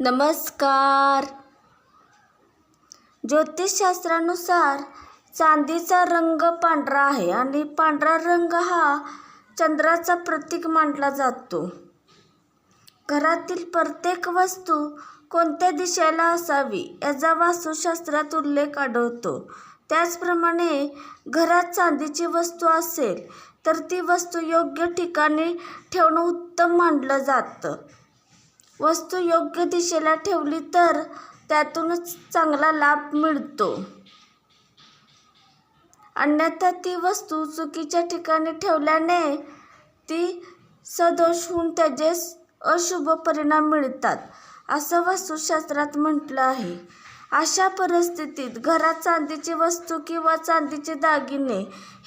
नमस्कार. ज्योतिषशास्त्रानुसार चांदीचा रंग पांढरा आहे आणि पांढरा रंग हा चंद्राचा प्रतीक मानला जातो. घरातील प्रत्येक वस्तू कोणत्या दिशेला असावी याचा वास्तुशास्त्रात उल्लेख आढळतो. त्याचप्रमाणे घरात चांदीची वस्तू असेल तर ती वस्तू योग्य ठिकाणी ठेवणं उत्तम मानलं जातं. वस्तू योग्य दिशेला ठेवली तर त्यातूनच चांगला लाभ मिळतो. अन्यथा ती वस्तू चुकीच्या ठिकाणी ठेवल्याने ती सदोष होऊन त्याचे अशुभ परिणाम मिळतात असं वास्तुशास्त्रात म्हटलं आहे. अशा परिस्थितीत घरात चांदीची वस्तू किंवा चांदीचे दागिने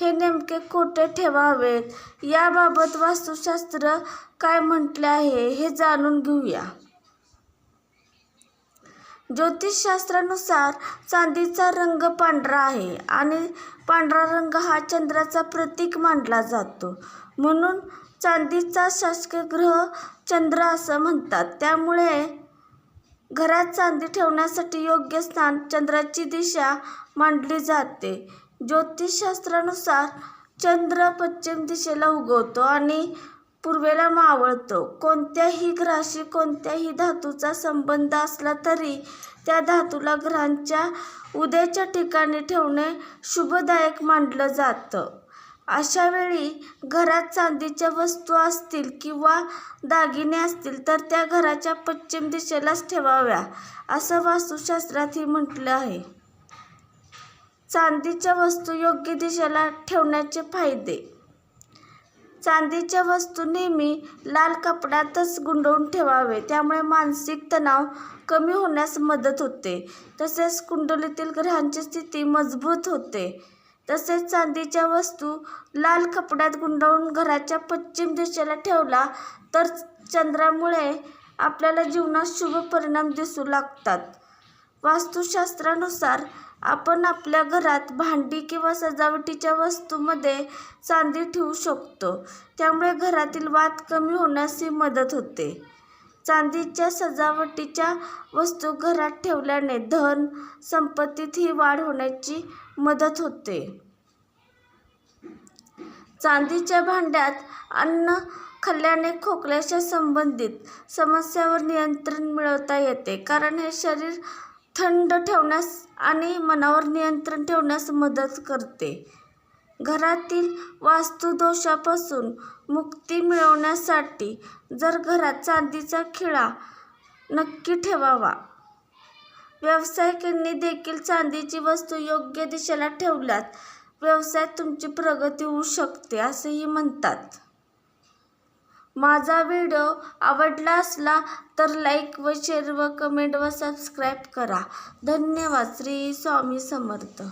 हे नेमके कोठे ठेवावेत? याबाबत वास्तुशास्त्र काय म्हटले आहे हे जाणून घेऊया. ज्योतिषशास्त्रानुसार चांदीचा रंग पांढरा आहे आणि पांढरा रंग हा चंद्राचा प्रतीक मानला जातो. म्हणून चांदीचा शासकीय ग्रह चंद्र असं म्हणतात. त्यामुळे घरात चांदी ठेवण्यासाठी योग्य स्थान चंद्राची दिशा मांडली जाते. ज्योतिषशास्त्रानुसार चंद्र पश्चिम दिशेला उगवतो आणि पूर्वेला मावळतो. कोणत्याही ग्रहाशी कोणत्याही धातूचा संबंध असला तरी त्या धातूला ग्रहांच्या उद्याच्या ठिकाणी ठेवणे शुभदायक मानलं जातं. अशा वेळी घरात चांदीच्या वस्तू असतील किंवा दागिने असतील तर त्या घराच्या पश्चिम दिशेलाच ठेवाव्या असं वास्तुशास्त्रातही म्हटलं आहे. चांदीच्या वस्तू योग्य दिशेला ठेवण्याचे फायदे. चांदीच्या वस्तू नेहमी लाल कपड्यातच गुंडवून ठेवावे त्यामुळे मानसिक तणाव कमी होण्यास मदत होते. तसेच कुंडलीतील ग्रहांची स्थिती मजबूत होते. तसेच चांदीच्या वस्तू लाल कपड्यात गुंडाळून घराच्या पश्चिम दिशेला ठेवला तर चंद्रामुळे आपल्याला जीवनात शुभ परिणाम दिसू लागतात. वास्तुशास्त्रानुसार आपण आपल्या घरात भांडी किंवा सजावटीच्या वस्तूमध्ये चांदी ठेवू शकतो. त्यामुळे घरातील वाद कमी होण्यासही मदत होते. चांदीच्या सजावटीच्या वस्तू घरात ठेवल्याने धन संपत्तीतही वाढ होण्याची मदत होते. चांदीच्या भांड्यात अन्न खाल्ल्याने खोकल्याच्या संबंधित समस्यावर नियंत्रण मिळवता येते कारण हे शरीर थंड ठेवण्यास आणि मनावर नियंत्रण ठेवण्यास मदत करते. घरातील वास्तुदोषापासून मुक्ती मिळवण्यासाठी जर घरात चांदीचा खिळा नक्की ठेवावा. व्यावसायिकांनी देखील चांदीची वस्तू योग्य दिशेला ठेवल्यात. व्यवसायात तुमची प्रगती होऊ शकते असेही म्हणतात. माझा व्हिडिओ आवडला असला तर लाईक व शेअर व कमेंट व सबस्क्राईब करा. धन्यवाद. श्री स्वामी समर्थ.